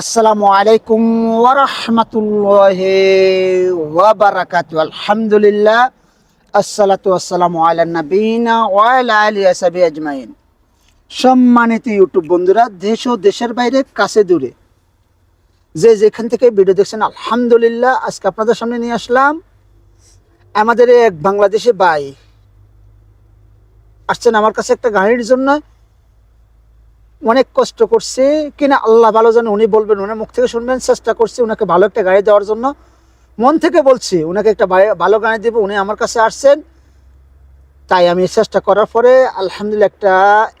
আসসালামু আলাইকুম ওরহমতুল্লাহ ওয়াবারাকাতু আলহামদুলিল্লাহ, আসসালাতু আসসালামু আলা ওয়ালা আলী আসাবি আজমাইন। সম্মানিত ইউটিউব বন্ধুরা, দেশ ও দেশের বাইরে, কাছে দূরে, যে যেখান থেকে ভিডিও দেখছেন, আলহামদুলিল্লাহ, আজকে আপনাদের সামনে নিয়ে আসলাম আমাদের এক বাংলাদেশি বাই আসছেন আমার কাছে একটা গাড়ির জন্য অনেক কষ্ট করছে, কিনা আল্লাহ ভালো জানে, উনি বলবেন উনি মুখ থেকে শুনবেন, চেষ্টা করছি ওনাকে ভালো একটা গাড়ি দেওয়ার জন্য। মন থেকে বলছি ওনাকে একটা ভালো গাড়ি দেবো, উনি আমার কাছে আসছেন। তাই আমি চেষ্টা করার পরে আলহামদুলিল্লাহ একটা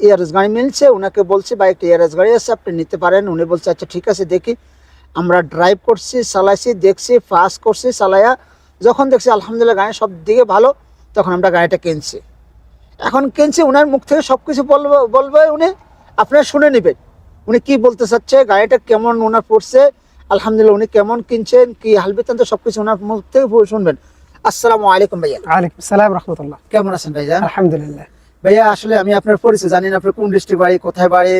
ইয়ারএস গাড়ি মিলছে ওনাকে বলছি বা একটা ইয়ারএস গাড়ি আছে, আপনি নিতে পারেন। উনি বলছে আচ্ছা ঠিক আছে, দেখি। আমরা ড্রাইভ করছি, চালাইছি, দেখছি ফাস্ট করছি, চালাইয়া যখন দেখছি আলহামদুলিল্লাহ গাড়ি সব দিকে ভালো, তখন আমরা গাড়িটা কিনছি। এখন কিনছি ওনার মুখ থেকে সব কিছু বলবে বলবে উনি। আপনারা শুনে নেবেন। উনি কি বলতে চাচ্ছে গাড়িটা কেমন ওনার পড়ছে আলহামদুলিল্লাহ উনি কেমন কিনছেন কি হালবিতান্ত সব কিছু ওনার মুখ থেকে শুনবেন। আসসালামু আলাইকুম ভাইয়া। ওয়ালাইকুম সালাম রহমতুল্লাহ। কেমন আছেন ভাইয়া? আলহামদুলিল্লাহ। ভাইয়া আসলে আমি আপনার পরিচয় জানি না আপনার কোন ডিস্ট্রিক্ট বাড়ি কোথায় বাড়ি?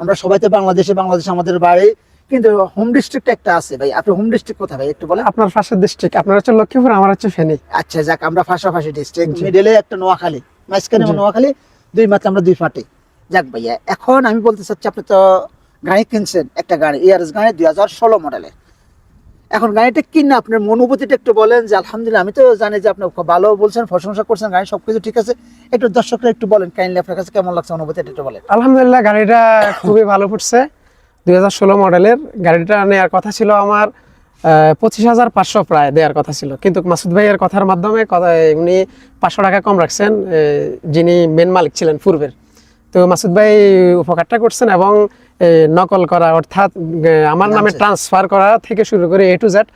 আমরা সবাই তো বাংলাদেশে বাংলাদেশ আমাদের বাড়ি। কিন্তু হোম ডিস্ট্রিক্ট একটা আছে ভাই আপনার হোম ডিস্ট্রিক্ট কোথায় ভাই একটু বলেন? আপনার পাশের ডিস্ট্রিক্ট আপনার হচ্ছে লক্ষ্মীপুর আমার হচ্ছে ফেনী। আচ্ছা যাক আমরা ফাঁসাফাঁসি ডিস্ট্রিক্ট জি। মিডলে একটা নোয়াখালী মাঝখানে। নোয়াখালী দুই মাত্র আমরা দুই ফাটে। যাক ভাইয়া, এখন আমি বলতে চাচ্ছি, আপনি তো গাড়ি কিনছেন একটা গাড়ি, ইয়ারস গাড়ি দুই হাজার ষোলো মডেলের। এখন গাড়িটা কিনে আপনার অনুভূতিটা একটু বলেন যে, আলহামদুলিল্লাহ, আমি তো জানি যে আপনি খুব ভালো বলছেন, প্রশংসা করছেন, গাড়ি সবকিছু ঠিক আছে। একটু দর্শকরা একটু বলেন কাইন্ডলি আপনার কাছে কেমন লাগছে অনুভূতিটা একটু বলেন। আলহামদুলিল্লাহ, গাড়িটা খুবই ভালো ফুটছে। দুই হাজার ষোলো মডেলের গাড়িটা নেওয়ার কথা ছিল আমার পঁচিশ হাজার পাঁচশো প্রায় দেওয়ার কথা ছিল। কিন্তু মাসুদ ভাইয়ের কথার মাধ্যমে উনি পাঁচশো টাকা কম রাখছেন যিনি মেন মালিক ছিলেন পূর্বের। তো মাসুদ ভাই উপকারটা করছেন এবং নকল করা অর্থাৎ আমার নামে। ট্রান্সফার করা থেকে শুরু করে এ টু জেড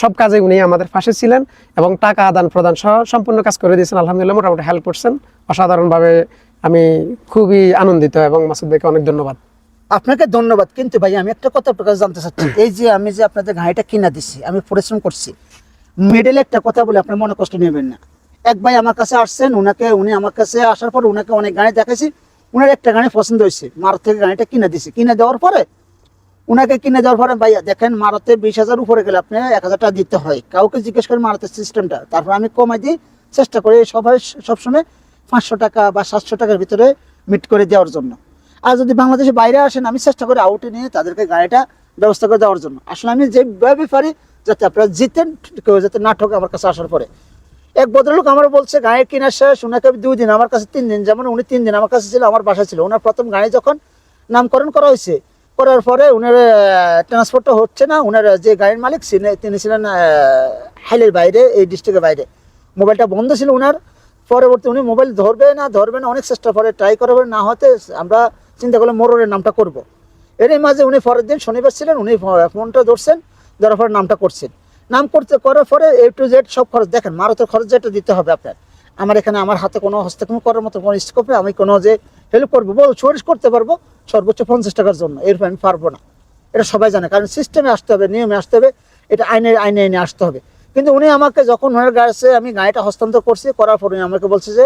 সব কাজে উনি আমাদের পাশে ছিলেন এবং টাকা আদান প্রদান সহ সম্পূর্ণ কাজ করে দিয়েছেন। আলহামদুলিল্লাহ মোটামুটি হেল্প করছেন। অসাধারণভাবে আমি খুবই আনন্দিত এবং মাসুদ ভাইকে অনেক ধন্যবাদ। আপনাকে ধন্যবাদ। কিন্তু ভাই আমি একটা কথা আপনার কাছে জানতে চাচ্ছি। এই যে আমি যে আপনাদের গাড়িটা কিনা দিচ্ছি আমি পরিশ্রম করছি মিডলে একটা কথা বলে আপনার মনে কষ্ট নেবেন না। এক ভাই আমার কাছে আসছেন ওনাকে উনি আমার কাছে আসার পর ওনাকে অনেক গাড়ি দেখাইছি। উনার একটা গাড়ি পছন্দ হয়েছে, মারুত থেকে গাড়িটা কিনে দিছি। কিনে দেওয়ার পরে, উনাকে কিনে দেওয়ার পরে, ভাইয়া, দেখেন মারুতে বিশ হাজার উপরে গেলে আপনি এক হাজার টাকা দিতে হয়। কাউকে জিজ্ঞেস করেন মারুতের সিস্টেমটা তারপর আমি কমাই দিই, চেষ্টা করি সবাই সবসময় পাঁচশো টাকা বা সাতশো টাকার ভিতরে মিট করে দেওয়ার জন্য। আর যদি বাংলাদেশে বাইরে আসেন, আমি চেষ্টা করি আউটে নিয়ে তাদেরকে গাড়িটা ব্যবস্থা করে দেওয়ার জন্য। আসলে আমি যেভাবে পারি, যাতে আপনারা জিতেন, কেউ যাতে না ঠকে আমার কাছে আসার পরে। এক ভদ্রলোক আমার বলছে গাড়ি কেনার শেষ ওনাকে আমি দুই দিন, আমার কাছে তিন দিন। যেমন উনি তিন দিন আমার কাছে ছিল, আমার বাসা ছিল। ওনার প্রথম গাড়ি যখন নামকরণ করা হয়েছে, করার পরে ওনার ট্রান্সপোর্টটা হচ্ছে না ওনার যে গাড়ির মালিক তিনি ছিলেন হাইলের বাইরে, এই ডিস্ট্রিক্টের বাইরে। মোবাইলটা বন্ধ ছিল ওনার পরবর্তী উনি মোবাইল ধরবে না ধরবে না, অনেক চেষ্টা করে ট্রাই করবে না হতে আমরা চিন্তা করলাম মোররের নামটা করব। এরই মাঝে উনি পরের দিন শনিবার ছিলেন, উনি ফোনটা ধরছেন, ধরার পরে নামটা করছেন। নাম করতে করার পরে এ টু জেড সব খরচ, দেখেন, মারতের খরচ যেটা দিতে হবে আপনার। আমার এখানে আমার হাতে কোনো হস্তক্ষেপ করার মতো কোনো স্কোপে আমি কোনো যে হেল্প করব, বল চুরিশ করতে পারব, সর্বোচ্চ পঞ্চাশ টাকার জন্য এরপর আমি পারব না। এটা সবাই জানে, কারণ সিস্টেমে আসতে হবে, নিয়মে আসতে হবে, এটা আইনে আইনে আইনে আসতে হবে। কিন্তু উনি আমাকে যখন ওনার গাড়িতে আমি গাড়িটা হস্তান্তর করছি, করার পর উনি আমাকে বলছে যে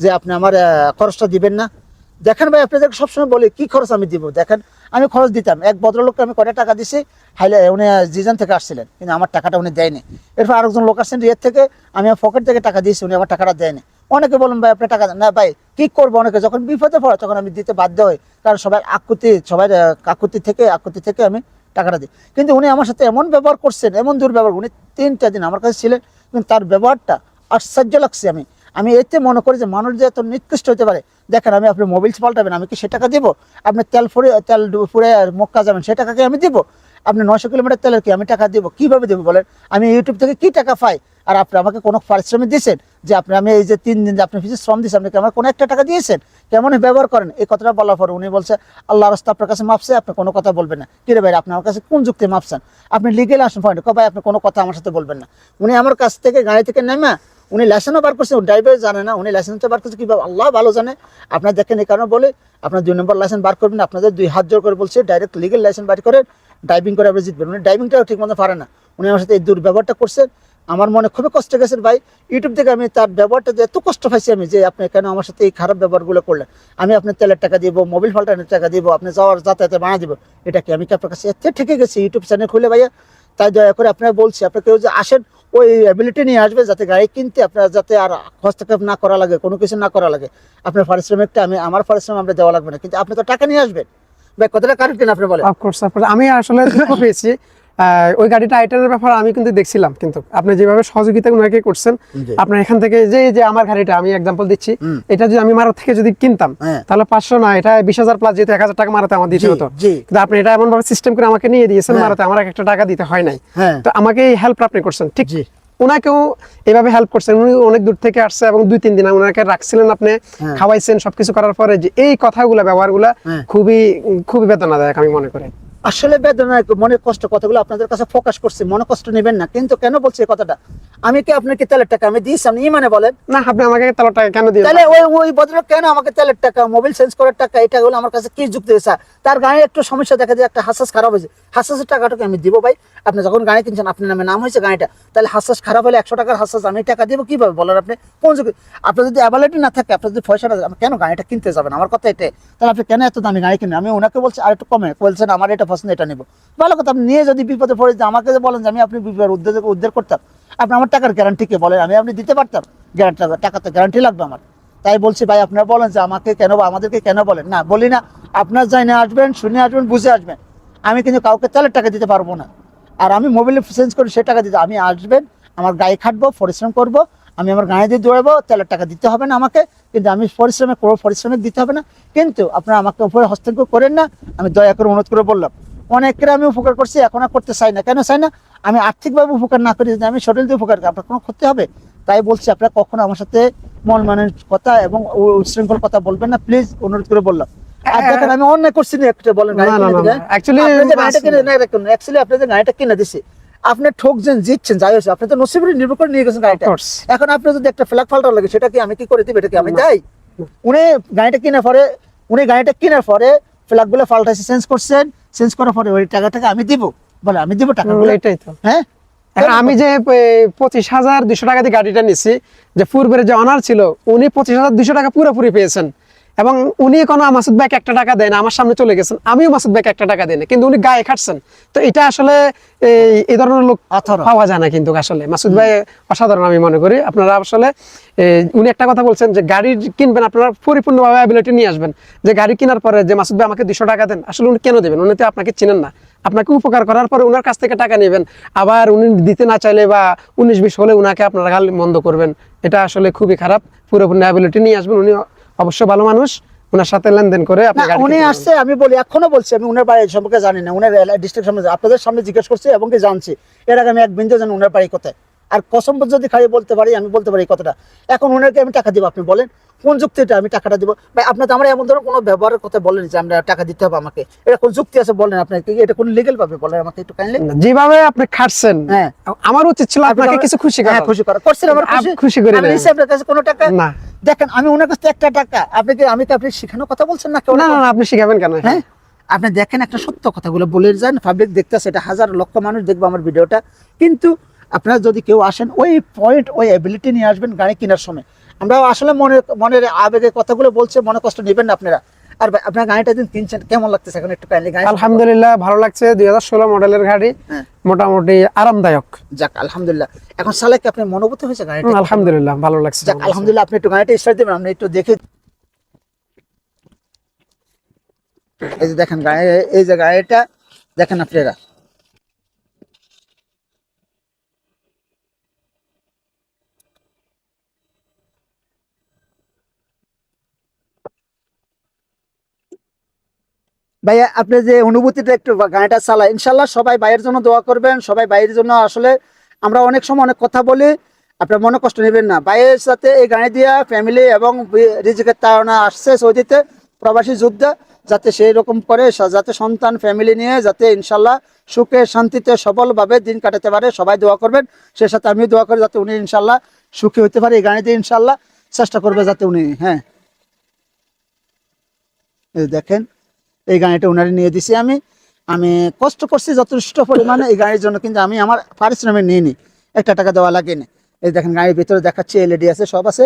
যে আপনি আমার খরচটা দিবেন না। দেখেন ভাই আপনাদের সবসময় বলি, কি খরচ আমি দিব? দেখেন আমি খরচ দিতাম। এক ভদ্রলোককে আমি কটা টাকা দিছি? হাইলে, উনি জিজান থেকে আসছিলেন, কিন্তু আমার টাকাটা উনি দেয়নি। এরপর আরেকজন লোক আসছেন রিয়ের থেকে, আমি আমার পকেট থেকে টাকা দিয়েছি, উনি আমার টাকাটা দেয়নি। অনেকে বলুন, ভাই, আপনি টাকা না, ভাই, কি করব? অনেকে যখন বিপদে পড়ে, তখন আমি দিতে বাধ্য হই, কারণ সবাই আকুতি, সবাই কাকুতি থেকে, আকুতি থেকে আমি টাকাটা দিই। কিন্তু উনি আমার সাথে এমন ব্যবহার করছেন, এমন দুর্ব্যবহার, উনি তিনটা দিন আমার কাছে ছিলেন, কিন্তু তার ব্যবহারটা আশ্চর্য লাগছে আমি। আমি এতে মনে করি যে মানুষ যে এত নিকৃষ্ট হতে পারে, দেখেন আমি আপনি মোবাইল পাল্টাবেন, আমি কি সে টাকা দিব? আপনি তেল ফুরে তেল ফুরে মক্কা যাবেন সে টাকা কি আমি দিব? আপনি নশো কিলোমিটার তেলের কি আমি টাকা দিব? কীভাবে দেবো বলেন? আমি ইউটিউব থেকে কি টাকা পাই? আর আপনি আমাকে কোনো পারিশ্রমিক দিয়েছেন যে আপনি আমি এই যে তিন দিন যে আপনি শ্রম দিয়েছেন, আপনি কি আমার কোনো একটা টাকা দিয়েছেন? কেমন ব্যবহার করেন? এই কথাটা বলার পর উনি বলছে, আল্লাহ রাস্তা আপনার কাছে মাপছে আপনি কোনো কথা বলবেন না। কি রে ভাই, আপনি আমার কাছে কোন যুক্তি মাপছেন আপনি লিগেল আসুন পয়েন্ট ভাই, আপনি কোনো কথা আমার সাথে বলবেন না। উনি আমার কাছ থেকে গাড়ি থেকে নেমে উনি লাইসেন্সও বার করছে ড্রাইভার জানে না, উনি লাইসেন্সটা বার করছে, কীভাবে? আল্লাহ ভালো জানে। আপনার দেখেন এই কারণে বলে, আপনার দুই নম্বর লাইসেন্স বার করবেন আপনাদের দুই হাত জোর করে বলছে ডাইরেক্ট লিগেল লাইসেন্স বার করেন ড্রাইভিং করে আপনি জিতবেন। উনি ড্রাইভিংটাও ঠিক মতো পারে না। উনি আমার সাথে এই দুর্ব্যবহারটা করছেন আমার মনে খুবই কষ্ট গেছে ভাই ইউটিউব থেকে আমি তার ব্যবহারটা যে এত কষ্ট পাইছি আমি, যে আপনি কেন আমার সাথে এই খারাপ ব্যবহারগুলো করলেন। আমি আপনার তেলের টাকা দিব মোবাইল ফাল্টানোর টাকা দিব আপনি যাওয়ার যাতায়াতে বানা দিব, এটা কি আমি কি আপনার কাছে এতে ঠেকে গেছি? ইউটিউব চ্যানেল খুলে ভাইয়া তাই দয়া করে আপনারা বলছি আপনার কেউ যে আসেন, ওই অ্যাবিলিটি নিয়ে আসবে যাতে গাড়ি কিনতে, আপনার যাতে আর হস্তক্ষেপ না করা লাগে, কোনো কিছু না করা লাগে। আপনার পারিশ্রমিকটা আমি, আমার পারিশ্রমিক আমরা দেওয়া লাগবে না। কিন্তু আপনি তো টাকা নিয়ে আসবেন। ভাই, কতটা কারেন্ট কিনা আপনি বলেন? আমি আসলে পেয়েছি। ওই গাড়িটা আইটারের ব্যাপারে আমি কিন্তু দেখছিলাম কিন্তু আপনি যেভাবে সহযোগিতা ওনাকে করছেন আপনার এখান থেকে যে যে আমার গাড়িটা আমি এক্সাম্পল দিচ্ছি এটা যদি আমি মারো থেকে যদি কিনতাম হ্যাঁ। তাহলে পাঁচশো না এটা বিশ হাজার প্লাস যেহেতু এক হাজার টাকা মারাতে আমার দিতে হতো কিন্তু আপনি এটা এমন ভাবে সিস্টেম করে আমাকে নিয়ে দিয়েছেন হ্যাঁ। মারাতে আমার একটা টাকা দিতে হয় নাই হ্যাঁ তো আমাকে এই হেল্প আপনি করছেন ঠিক। ওনাকেও এভাবে হেল্প করছেন উনি অনেক দূর থেকে আসছে এবং দুই তিন দিন ওনাকে রাখছিলেন আপনি। খাওয়াইছেন সবকিছু করার পরে যে এই কথাগুলো ব্যবহারগুলা। খুবই খুবই বেদনাদায়ক আমি মনে করি আসলে বেদনা মনে কষ্ট কথাগুলো আপনাদের কাছে ফোকাস করছি মনে কষ্ট নেবেন না। কিন্তু কেন বলছি এই কথাটা? আমি কি আপনাকে তেলের টাকা আমি দিয়েছি? আপনি ইমানে বলেন। না আপনি আমাকে তাহলে টাকা কেন দিয়ে তাহলে ওই ওই ভদ্রলোক কেন আমাকে তেলের টাকা মোবাইল চেঞ্জ করার টাকা এটা হলো আমার কাছে কি যুক্তি আছে তার গাড়ি একটু সমস্যা দেখা যায় একটা হাসাস খারাপ হয়েছে। হাসাসের টাকাটাকে আমি দিব ভাই। আপনি যখন গাড়ি কিনছেন আপনার নামে নাম হয়েছে গাড়িটা তাহলে হাসাস খারাপ হলে একশো টাকার হাসাস আমি টাকা দিব কীভাবে? বলেন আপনি। কোন যুগে আপনার যদি অ্যাবিলিটি না থাকে আপনার যদি পয়সা না কেন গাড়িটা কিনতে যাবেন? আমার কথা এটাই। তাহলে আপনি কেন এত দামি গাড়ি কিনেন আমি ওনাকে বলছি আর একটু কমে। বলছেন আমার এটা পছন্দ, এটা নেব। ভালো কথা, আপনি নিয়ে যদি বিপদে পড়ে, যে আমাকে যে বলেন যে আমি আপনি বিপদের উদ্যোগ, উদ্ধার করতাম, আপনি আমার টাকার গ্যারান্টি কে বলেন, আমি আপনি দিতে পারতাম। গ্যারান্টি টাকা তো গ্যারান্টি লাগবে আমার। তাই বলছি, ভাই, আপনারা বলেন যে আমাকে কেন আমাদেরকে কেন বলেন? না, বলি না, আপনার যাই আসবেন, শুনে আসবেন, বুঝে আসবেন। আমি কিন্তু কাউকে তেলের টাকা দিতে পারব না। আর আমি মোবাইলে চেঞ্জ করে সে টাকা দিতে, আমি আসবেন, আমার গায়ে খাটবো, পরিশ্রম করব, আমি আমার গায়ে দিয়ে দৌড়াবো তেলের টাকা দিতে হবে না আমাকে। কিন্তু আমি পরিশ্রমে করব পরিশ্রমিক দিতে হবে না। কিন্তু আপনারা আমাকে উপরে হস্তক্ষেপ করেন না। আমি দয়া করে অনুরোধ করে বললাম অনেকের আমি উপকার করছি এখন আর করতে চাই না। কেন চাই না? আমি আর্থিকভাবে উপকার না করি যদি আমি শরীর দিয়ে উপকার করি আপনার কোনো ক্ষতি হবে? তাই বলছি আপনারা কখনো আমার সাথে মন মানের কথা এবং উ- উচ্ছৃঙ্খল কথা বলবেন না। প্লিজ অনুরোধ করে বললাম। আর দেখেন আমি অন্যায় করছি না একটা বলেন। গাড়ি কিনে কিনে গাড়িটা কিনে দিছি আপনি ঠকছেন জিতছেন যাই হয়েছে আপনি তো নসিবের নির্ভর করে নিয়ে গেছেন গাড়িটা। এখন আপনি যদি একটা ফ্ল্যাগ ফাল্টার লাগে সেটা কি আমি কি করে দিব? এটা কি আমি যাই? উনি গাড়িটা কেনার পরে উনি গাড়িটা কেনার পরে ফ্ল্যাগগুলো পাল্টাইছে চেঞ্জ করছেন। চেঞ্জ করার পরে ওই টাকাটাকে আমি দিব। বলে আমি দিব টাকাগুলো এটাই তো। হ্যাঁ? এখন আমি যে পঁচিশ হাজার দুশো টাকা দিয়ে গাড়িটা নিছি যে পূর্বের যে অনার ছিল উনি পঁচিশ হাজার দুশো টাকা পুরোপুরি পেয়েছেন। এবং উনি কোনো মাসুদ ভাইকে একটা টাকা দেন আমার সামনে চলে গেছেন আমিও মাসুদ ভাইকে একটা টাকা দেন কিন্তু উনি গায়ে খাটছেন। তো এটা আসলে এই ধরনের লোক। পাওয়া যায় না কিন্তু আসলে। মাসুদ ভাই অসাধারণ আমি মনে করি। আপনারা আসলে উনি একটা কথা বলছেন যে গাড়ি কিনবেন আপনারা পরিপূর্ণভাবে অ্যাবিলিটি নিয়ে আসবেন। যে গাড়ি কেনার পরে যে মাসুদ ভাই আমাকে দুশো টাকা দেন আসলে উনি কেন দেবেন? উনি তো আপনাকে চিনেন না। আপনাকে উপকার করার পরে ওনার কাছ থেকে টাকা নেবেন। আবার উনি দিতে না চাইলে বা উনিশ বিশ হলে উনাকে আপনারা গালি মন্দ করবেন। এটা আসলে খুবই খারাপ। পুরোপূর্ণ অ্যাবিলিটি নিয়ে আসবেন। উনি অবশ্য ভালো মানুষ ওনার সাথে লেনদেন করে উনি আসছে আমি বলি এখনও বলছি আমি উনার বাড়ি সম্পর্কে জানি না উনার ডিস্ট্রিক্ট সম্বন্ধে আপনাদের সামনে জিজ্ঞেস করছি এবং কি জানছি। এর আগে আমি এক বিন্দু জানি উনার বাড়ি কোথায়। আর কসম যদি খাই বলতে পারি আমি বলতে পারি এই কথাটা। এখন উনাকে আমি টাকা দিব আপনি বলেন। কোন যুক্তিটা আমি টাকাটা দিব? ভাই আপনার তো আমরা এমন ধরনের কোনো ব্যবহারের কথা বলেন যে আমরা টাকা দিতে হবে আমাকে। এটা কোন যুক্তি আছে বলেন আপনি? কি এটা কোন লিগেল ভাবে বলেন আমাকে একটু কাইন্ডলি যেভাবে আপনি খাটছেন হ্যাঁ। আমার উচিত ছিল আপনাকে কিছু খুশি করা হ্যাঁ খুশি করা করছেন আমার খুশি? খুশি করে আমি। আপনার কাছে কোনো টাকা? না। দেখেন আমি ওনার কাছে একটা টাকা আপনি কি আমি তো আপনি শেখানোর কথা বলছেন না কেউ না না আপনি শিখাবেন কেন? হ্যাঁ? আপনি দেখেন একটা সত্য কথাগুলো বলে যান পাবলিক দেখতেছে এটা হাজার লক্ষ মানুষ দেখবে আমার ভিডিওটা। কিন্তু আপনারা যদি কেউ আসেন ওই পয়েন্ট ওই অ্যাবিলিটি নিয়ে আসবেন গাড়ি কেনার সময়। আমরা আসলে মনে মনের আবেগে কথাগুলো বলছে মনে কষ্ট নেবেন না আপনারা। আর ভাই, আপনার গাড়িটা দিন কিনছেন কেমন লাগতেছে এখন একটু কাইন্ডলি গাড়ি? আলহামদুলিল্লাহ ভালো লাগছে। দুই হাজার ষোলো মডেলের গাড়ি হ্যাঁ। মোটামুটি আরামদায়ক। যাক আলহামদুলিল্লাহ। এখন সালে কি আপনার মনোভূত হয়েছে গাড়িটা? আলহামদুলিল্লাহ ভালো লাগছে। যাক আলহামদুলিল্লাহ আপনি একটু গাড়িটা স্টার্ট দেবেন আপনি একটু দেখে এই যে দেখেন গাড়ি এই যে গাড়িটা দেখেন আপনারা। ভাইয়া আপনি যে অনুভূতিটা একটু গাড়িটা চালা ইনশাল্লাহ সবাই বাইরের জন্য দোয়া করবেন, সবাই বাইরের জন্য আসলে আমরা অনেক সময় অনেক কথা বলি, আপনার মনে কষ্ট নেবেন না। বাইরের সাথে এই গাড়ি দিয়া ফ্যামিলি এবং রিজিকের তাড়না আসছে সৌদিতে, প্রবাসী যোদ্ধা, যাতে সেই রকম করে যাতে সন্তান ফ্যামিলি নিয়ে যাতে ইনশাল্লাহ সুখে, শান্তিতে, সবলভাবে দিন কাটাতে পারে, সবাই দোয়া করবেন। সে সাথে আমিও দোয়া করি যাতে উনি ইনশাল্লাহ সুখী হতে পারে। এই গাড়ি দিয়ে ইনশাল্লাহ চেষ্টা করবে যাতে উনি হ্যাঁ। দেখেন এই গাড়িটা ওনারে নিয়ে দিছি আমি। আমি কষ্ট করছি যথেষ্ট পরিমাণে এই গাড়ির জন্য কিন্তু আমি আমার পারিশ্রমিক নিইনি। একটা টাকা দেওয়া লাগে না এই দেখেন গাড়ির ভিতরে দেখাচ্ছি এলইডি আছে সব আছে।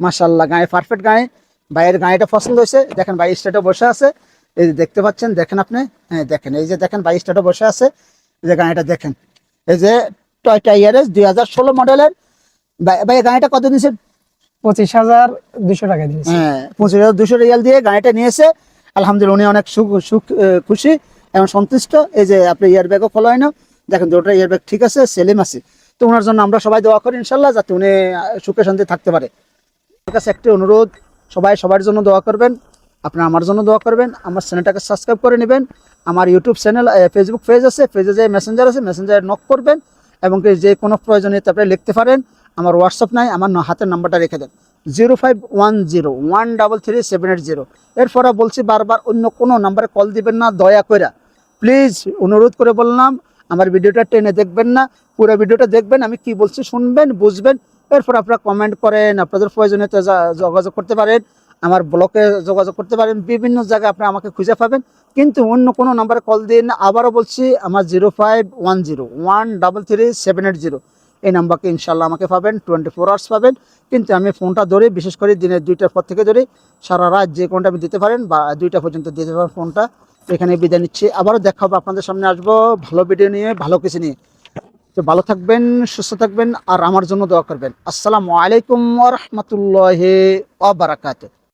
মাশাল্লাহ গাড়ি পারফেক্ট গাড়ি। ভাইয়ের গাড়িটা পছন্দ হয়েছে। দেখেন ভাই স্টেটে বসে আছে। এই যে দেখতে পাচ্ছেন দেখেন আপনি? হ্যাঁ দেখেন। এই যে দেখেন ভাই স্টেটে বসে আছে। এই যে গাড়িটা দেখেন। এই যে টয়টা ইয়ারেস দুই হাজার ষোলো মডেলের। ভাই ভাই গাড়িটা কত দিয়েছে পঁচিশ হাজার দুশো টাকা দিয়েছি। হ্যাঁ পঁচিশ হাজার দুশো রিয়াল দিয়ে গাড়িটা নিয়েছে। আলহামদুলিল্লাহ, উনি অনেক সুখ সুখ খুশি এবং সন্তুষ্ট। এই যে আপনি ইয়ার ব্যাগও খোলা হয় না, দেখেন দুটো ইয়ার ব্যাগ ঠিক আছে সেলিম আছে। তো ওনার জন্য আমরা সবাই দোয়া করি ইনশাল্লাহ যাতে উনি সুখে শান্তি থাকতে পারে। আমার কাছে একটি অনুরোধ, সবাই সবার জন্য দোয়া করবেন, আপনারা আমার জন্য দোয়া করবেন, আমার চ্যানেলটাকে সাবস্ক্রাইব করে নেবেন, আমার ইউটিউব চ্যানেল ফেসবুক পেজ আছে পেজে যে মেসেঞ্জার আছে মেসেঞ্জারে নক করবেন এবং যে কোনো প্রয়োজনীয়তা আপনি লিখতে পারেন, আমার হোয়াটসঅ্যাপ নাই, আমার হাতের নাম্বারটা রেখে দেন। Zero five one zero, one double three seven eight zero. এরপরে বলছি বারবার অন্য কোনো নাম্বারে কল দিবেন না, দয়া করে প্লিজ অনুরোধ করে বললাম, আমার ভিডিওটা টেনে দেখবেন না, পুরো ভিডিওটা দেখবেন, আমি কি বলছি শুনবেন, বুঝবেন। এরপর আপনারা কমেন্ট করেন, আপনাদের প্রয়োজনীয়তা যোগাযোগ করতে পারেন, আমার ব্লকে যোগাযোগ করতে পারেন, বিভিন্ন জায়গায় আপনি আমাকে খুঁজে পাবেন। কিন্তু অন্য কোনো নাম্বারে কল দিন আবারও বলছি, আমার zero five one zero, one double three seven eight zero. এই নাম্বারকে ইনশাল্লাহ আমাকে পাবেন টোয়েন্টি ফোর আওয়ার্স পাবেন। কিন্তু আমি ফোনটা ধরে, বিশেষ করে দিনের দুইটার পর থেকে ধরে, সারা রাত যে কোনটা আমি দিতে পারেন বা দুইটা পর্যন্ত দিতে পারেন ফোনটা, এখানে বিদায় নিচ্ছি। আবারও দেখা হবে আপনাদের সামনে আসব ভালো ভিডিও নিয়ে, ভালো কিছু নিয়ে। তো ভালো থাকবেন, সুস্থ থাকবেন, আর আমার জন্য দোয়া করবেন। আসসালামু আলাইকুম রাহমাতুল্লাহি ওয়া বারাকাতুহু।